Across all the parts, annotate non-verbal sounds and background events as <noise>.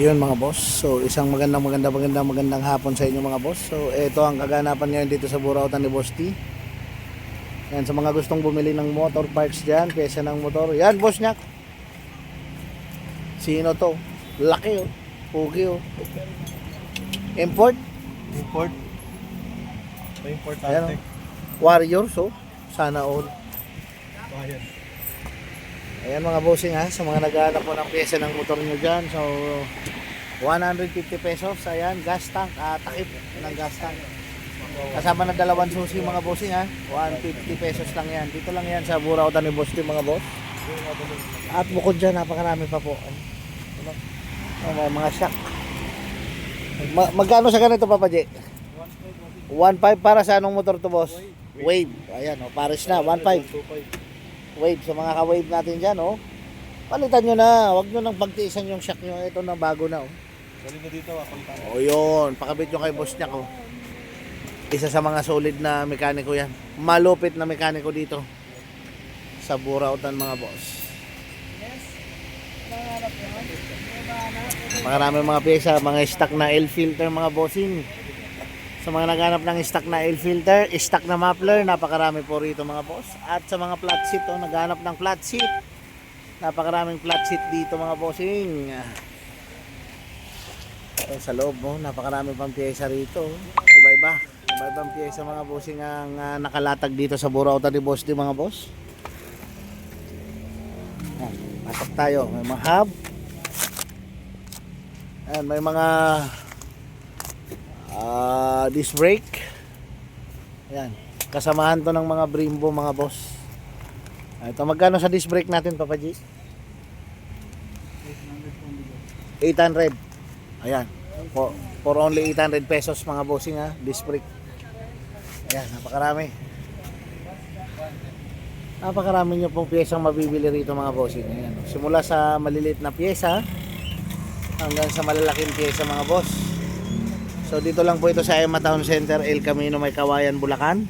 Yun mga boss. So isang magandang magandang magandang magandang hapon sa inyo mga boss. So ito ang kaganapan ngayon dito sa Burautan ni Boss T. Yan sa mga gustong bumili ng motor parts diyan, pyesa ng motor. Yan boss nyak. Sino to? Laki oh. Pugi oh. Import? Import. May Ayan importante. oh. Warriors oh. Sana all. Bayan. Ayan mga bossing ha, sa mga naghahanap po ng pyesa ng motor nyo dyan. So, 150 pesos. Ayan, gas tank. Ah, takip ng gas tank. Kasama na dalawang susi mga bossing ha. 150 pesos lang yan. Dito lang yan sa Burautan ni Boss Tim, mga boss. At bukod dyan, napakarami pa po. Ano? Oh, may mga shock. Ma- magkano sa ganito, Papa J? 1.5 para sa anong motor to, boss? Wave. Ayan, oh, pares na. 1.5 wave sa mga ka-wave natin dyan, oh. Palitan nyo na. Huwag nyo nang pagtiisan yung shock nyo. Ito na bago na, oh. Galing na dito, akong tao. O yun, pakabit nyo kay boss niya ko. Isa sa mga solid na mekaniko yan. Malupit na mekaniko dito. Sa Burautan mga boss. Makarami mga pyesa, mga stock na L filter mga bossing. Sa mga naghanap ng stock na L filter, stock na muffler, napakarami po rito mga boss. At sa mga flat seat, oh, naghanap ng flat seat. Napakaraming flat seat dito mga bossing. Ayan sa loob mo, napakarami pang pyesa rito. Iba-iba. Iba-ibang pyesa mga bossing ang ah, nakalatag dito sa Burautan ni Boss di mga boss. Ayan, pasok tayo. May mga hub. Ayan, may mga ah disc brake. Ayan. Kasamahan to ng mga Brembo mga boss. Ah, Ito magkano sa disc brake natin Papa G? 800. Ayan. For, for only 800 pesos mga bossing ha. Disc brake. Ayan, napakarami. Napakarami nyo pong piyesang mabibili rito mga bossing. Ayan. Simula sa maliliit na piyesa hanggang sa malalaking piyesa mga boss. So dito lang po ito sa Emma Town Center, El Camino, May Kawayan, Bulacan.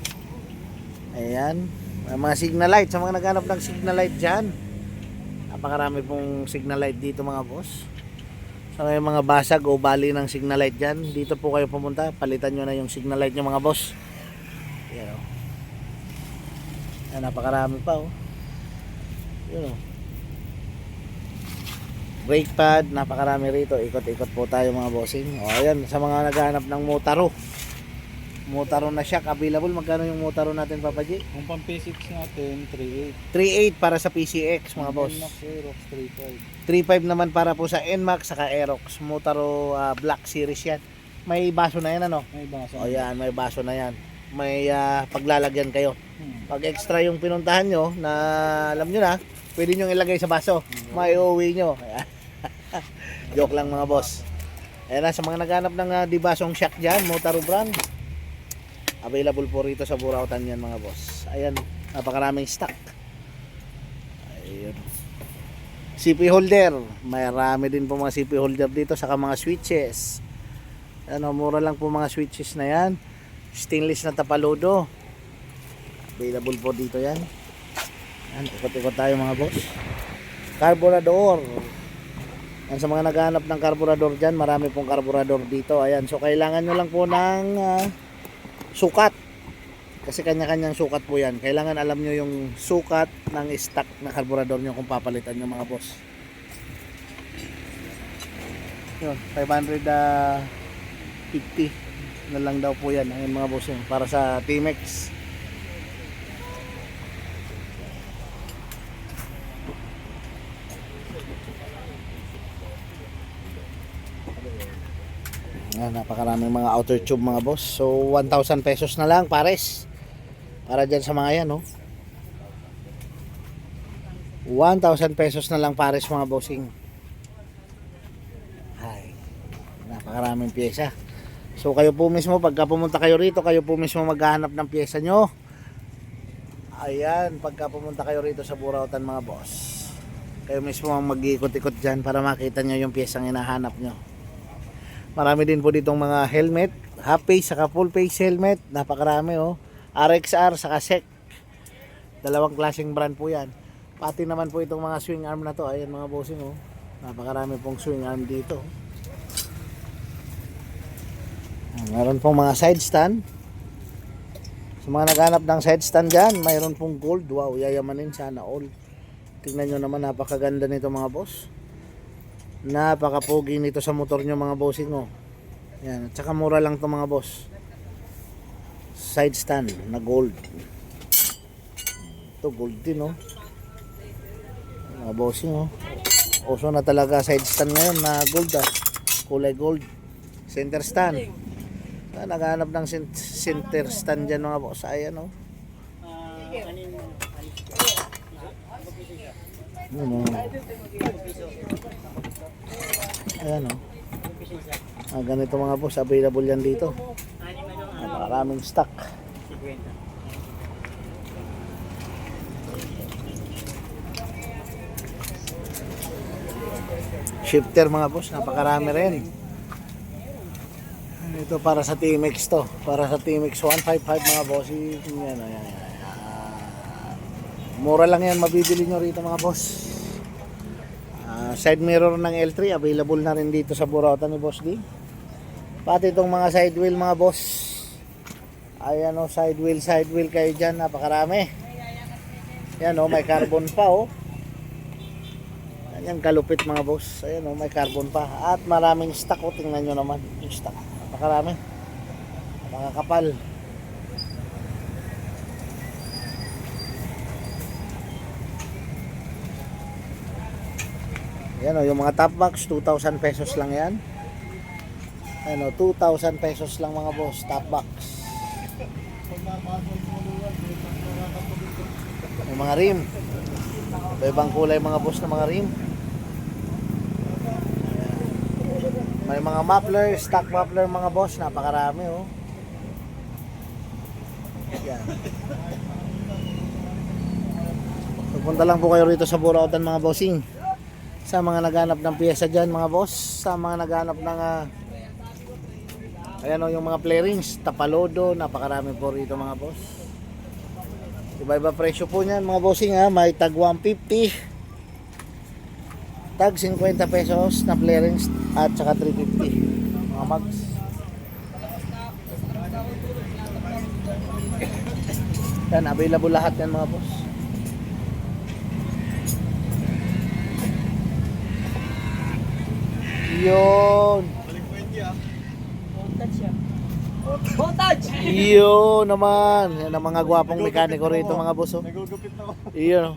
Ayan. Mga signal light. Sa mga naghanap ng signal light dyan. Napakarami pong signal light dito mga boss. Sa may mga basag o bali ng signal light dyan, dito po kayo pumunta. Palitan nyo na yung signal light nyo mga boss. Yan o. Yan, napakarami pa o. Yun o. Brake pad, napakarami rito. Ikot-ikot po tayo mga bossing. O ayan, sa mga naghahanap ng Motaro. Motaro na shock available. Magkano yung Motaro natin Papa G? Kung pang P6 natin, 3.8. 3.8 para sa PCX mga boss. Max Aerox, 3.5. 3.5 naman para po sa NMAX saka Aerox. Motaro ah, Black Series yan. May baso na yan ano? May basa. O yan, may baso na yan. May ah, paglalagyan kayo. Hmm. Pag extra yung pinuntahan nyo na alam nyo na, pwede nyo ilagay sa baso. May uwi nyo. <laughs> Joke lang mga boss. Ayan na, sa mga naghanap ng uh, dibasong shock dyan, Motaro brand. Available po rito sa Burautan yan mga boss. Ayan, napakaraming stock. Ayun. CP holder. Marami din po mga CP holder dito saka mga switches. Ano, mura lang po mga switches na yan. Stainless na tapaludo. Available po dito yan. Yan, ikot-ikot tayo mga boss. Carburador. Yan, sa mga naghahanap ng carburador dyan, marami pong carburador dito. Ayan, so kailangan nyo lang po ng ah, sukat. Kasi kanya-kanyang sukat po yan. Kailangan alam nyo yung sukat ng stock na carburador nyo kung papalitan nyo mga boss. Yun, 550 na lang daw po yan. Ayun mga boss yun, para sa T-Max. Yan, napakaraming mga outer tube mga boss. So 1,000 pesos na lang pares. Para dyan sa mga yan, no? 1,000 pesos na lang pares mga bossing. Ay, napakaraming pyesa. So kayo po mismo, pagka pumunta kayo rito, kayo po mismo maghahanap ng pyesa nyo. Ayan, pagka pumunta kayo rito sa Burautan mga boss. Kayo mismo ang mag-ikot-ikot dyan para makita nyo yung pyesang hinahanap nyo. Marami din po ditong mga helmet, half face saka full face helmet. Napakarami oh. RXR saka SEC. Dalawang klaseng brand po yan. Pati naman po itong mga swing arm na to. Ayan mga bossing oh. Napakarami pong swing arm dito. Ah, Meron pong mga side stand. Sa mga naghanap ng side stand dyan, mayroon pong gold. Wow, yayamanin sana all. Tingnan nyo naman, napakaganda nito mga boss. Napakapogi nito sa motor nyo mga bossing oh. Yan, at saka mura lang to mga boss. Side stand na gold. Ito gold din oh. Mga bossing oh. Uso na talaga side stand ngayon na gold ah. Kulay gold. Center stand. Ah, naghanap ng cen- center stand dyan mga boss. Ayan oh. Yun oh. Ayan oh. Ah, ganito mga boss, available yan dito. Ah, maraming stock. Shifter mga boss, napakarami rin. Ito para sa TMX to. Para sa TMX 155 mga boss. Yan, yan, yan. Mura lang yan mabibili nyo rito mga boss. Ah, side mirror ng L3 available na rin dito sa Burautan ni Boss D. Pati itong mga side wheel mga boss. Ayan o, side wheel, side wheel kayo dyan. Napakarami. Yan o, may carbon pa o. Yan kalupit mga boss. Ayan o, may carbon pa. At maraming stock o. Tingnan nyo naman. Yung stock. Napakarami. Mga Yan o, yung mga top box, 2,000 pesos lang yan. Ano, 2,000 pesos lang mga boss, top box. May mga rim. May ibang kulay mga boss na mga rim. May mga muffler, stock muffler mga boss, napakarami oh. Yan. Pupunta lang po kayo rito sa Burautan mga bossing sa mga naghanap ng piyesa dyan mga boss. Sa mga naghanap ng ah, ayan o yung mga playrings tapalodo napakarami po rito mga boss. Iba iba presyo po niyan mga bossing ha may tag 150 tag 50 pesos na playrings at saka 350 mga mags. Yan available lahat yan mga boss Yun. Voltage! Yun naman. Yan ang mga gwapong mekaniko rito mga boss. Nagugupit na ako. Oh.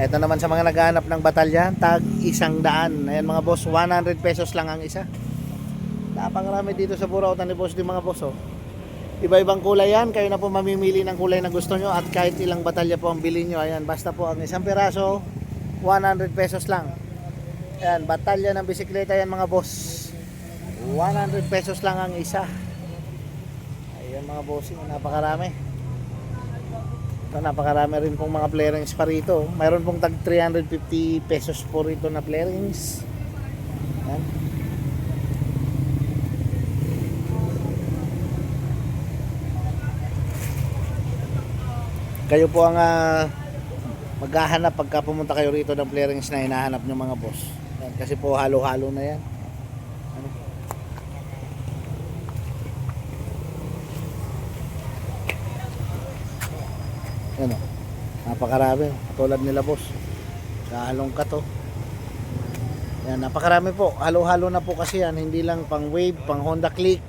Ito naman sa mga naghahanap ng batalyan, tag isang daan. Ayan mga boss, 100 pesos lang ang isa. Napakarami dito sa Burautan ni boss di mga boss. Oh. Iba-ibang kulay yan. Kayo na po mamimili ng kulay na gusto nyo at kahit ilang batalya po ang bilhin nyo. Ayan, basta po ang isang piraso, 100 pesos lang. Ayan, batalya ng bisikleta yan mga boss. 100 pesos lang ang isa. Ayan mga bossing, napakarami. Ito, napakarami rin pong mga playerings pa rito. Mayroon pong tag 350 pesos po rito na playerings. Ayan. Kayo po ang ah, maghahanap pagka pumunta kayo rito ng playerings na hinahanap nyo mga boss. Kasi po halo-halo na yan. Ano? Yan o. Napakarami. Tulad nila boss. Kahalong ka to. Yan, napakarami po. Halo-halo na po kasi yan. Hindi lang pang wave, pang Honda Click,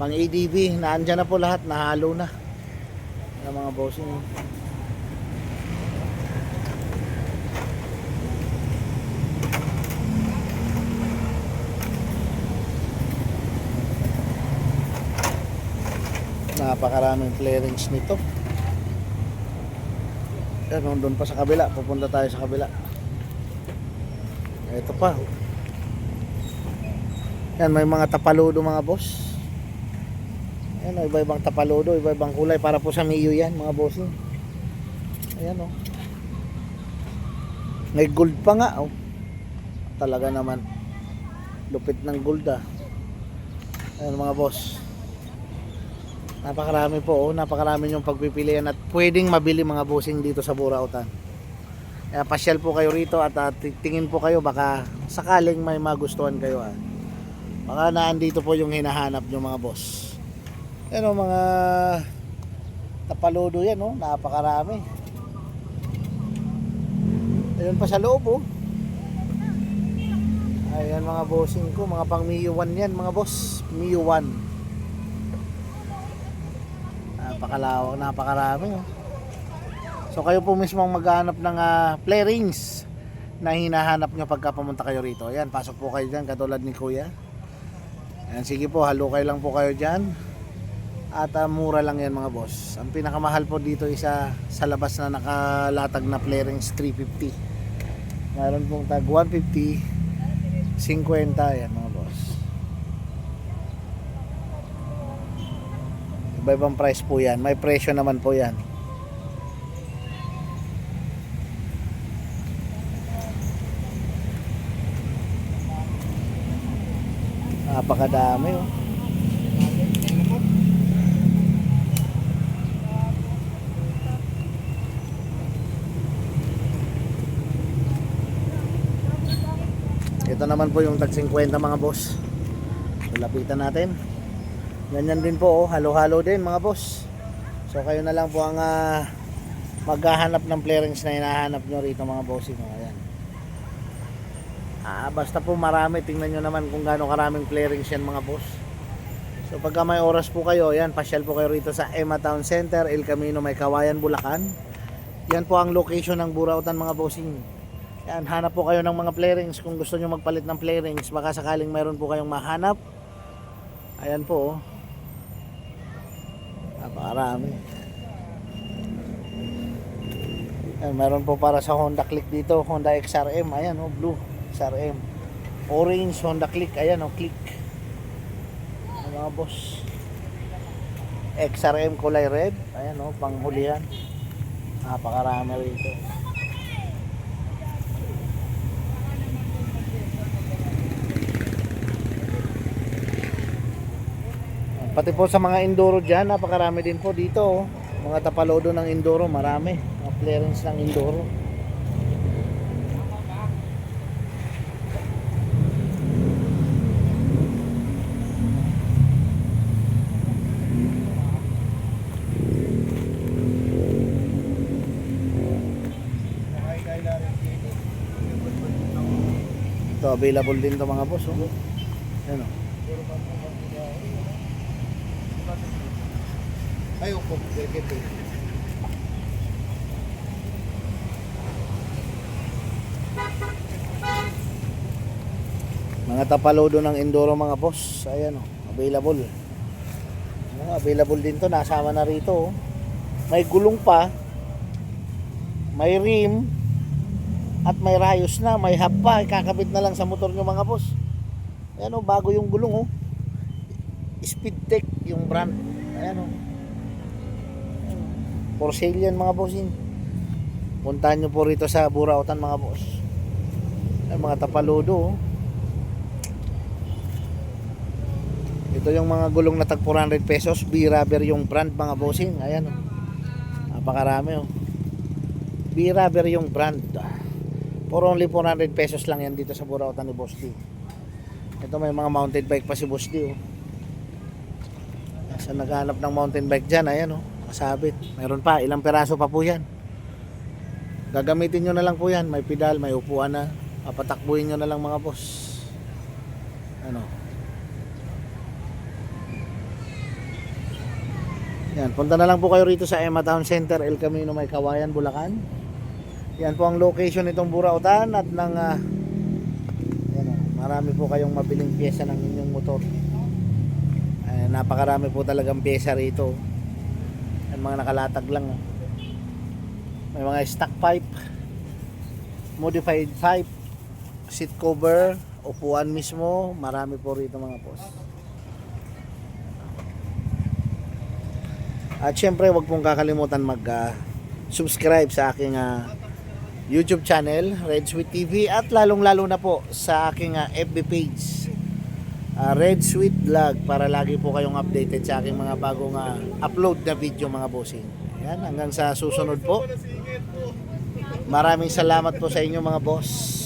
pang ADV. Naandyan na po lahat. Nahalo na. Yan mga bossing. Napakaraming clearings nito. Yan, doon pa sa kabila. Pupunta tayo sa kabila. Ito pa. Yan, may mga tapaludo mga boss. Yan, oh, iba-ibang tapaludo, iba-ibang kulay. Para po sa Miyo yan, mga bossing. Ayan, oh. May gold pa nga, oh. Talaga naman. Lupit ng gold, ah. Ayan, mga boss. Napakarami po, oh. napakarami yung pagpipilian at pwedeng mabili mga bossing dito sa Burautan. Kaya pasyal po kayo rito at ti- tingin po kayo baka sakaling may magustuhan kayo. Ah. Baka naandito po yung hinahanap nyo mga boss. Yan oh, mga tapalodo yan, oh. napakarami. Ayun pa sa loob, oh. Ayan mga bossing ko, mga pang Mio 1 yan mga boss. Mio 1. Napakalawak, napakarami. So kayo po mismo ang maghahanap ng ah, play rings na hinahanap nyo pagka pumunta kayo rito. Ayan, pasok po kayo dyan katulad ni Kuya. Ayan, sige po, halukay lang po kayo dyan. At ah, mura lang yan mga boss. Ang pinakamahal po dito isa sa labas na nakalatag na play rings 350. Meron pong tag 150, 50, yan mga boss. Iba-ibang price po yan. May presyo naman po yan. Napakadami oh. Ito naman po yung tag 50 mga boss. Lapitan natin. Ganyan din po, oh. halo-halo din mga boss. So kayo na lang po ang ah, maghahanap ng clearance na hinahanap nyo rito mga bossing. Oh, ayan. Ah, basta po marami, tingnan nyo naman kung gaano karaming clearance yan mga boss. So pagka may oras po kayo, yan, pasyal po kayo rito sa Emma Town Center, El Camino, May Kawayan, Bulacan. Yan po ang location ng Burautan mga bossing. Yan, hanap po kayo ng mga playrings kung gusto nyo magpalit ng playrings. Baka sakaling mayroon po kayong mahanap. Ayan po. Napakarami. Ayan, meron po para sa Honda Click dito. Honda XRM. Ayan oh, blue. XRM. Orange Honda Click. Ayan oh, Click. Ayan, mga boss. XRM kulay red. Ayan oh, panghulihan. Napakarami rito. Pati po sa mga enduro dyan, napakarami din po dito. Oh. Mga tapalodo ng enduro, marami. Mga clearance ng enduro. Ito, available din to mga boss. Oh. Yan oh. Ay, upo. Dikit eh. Mga tapalodo ng enduro mga boss. Ayan oh, available. Ano, available din to. Nasama na rito. oh. May gulong pa. May rim. At may rayos na. May hub pa. Ikakabit na lang sa motor nyo mga boss. Ayan oh, bago yung gulong oh. Speed Tech yung brand. Ayan oh. For sale yan mga bossing. Puntahan nyo po rito sa Burautan mga boss. Ay, mga tapalodo. oh. Ito yung mga gulong na tag 400 pesos. B-rubber yung brand mga bossing. Ayan oh. Napakarami oh. B-rubber yung brand. For only 400 pesos lang yan dito sa Burautan ni Boss D. Ito may mga mountain bike pa si Boss D oh. Sa naghanap ng mountain bike dyan, ayan oh kasabit. Meron pa, ilang peraso pa po yan. Gagamitin nyo na lang po yan. May pedal, may upuan na. Papatakbuhin nyo na lang mga boss. Ano? Yan, punta na lang po kayo rito sa Emma Town Center, El Camino, May Kawayan, Bulacan. Yan po ang location nitong Burautan at ng ah, yan, oh, marami po kayong mabiling pyesa ng inyong motor. Eh, napakarami po talagang pyesa rito. Mga nakalatag lang. oh. May mga stock pipe, modified pipe, seat cover, upuan mismo, marami po rito mga boss. At syempre, wag pong kakalimutan mag-subscribe sa aking ah, YouTube channel, Red Sweet TV at lalong-lalo na po sa aking ah, FB page. Ah, Red Sweet Vlog para lagi po kayong updated sa aking mga bagong ah, upload na video mga bossing. Ayan, hanggang sa susunod po. Maraming salamat po sa inyo mga boss.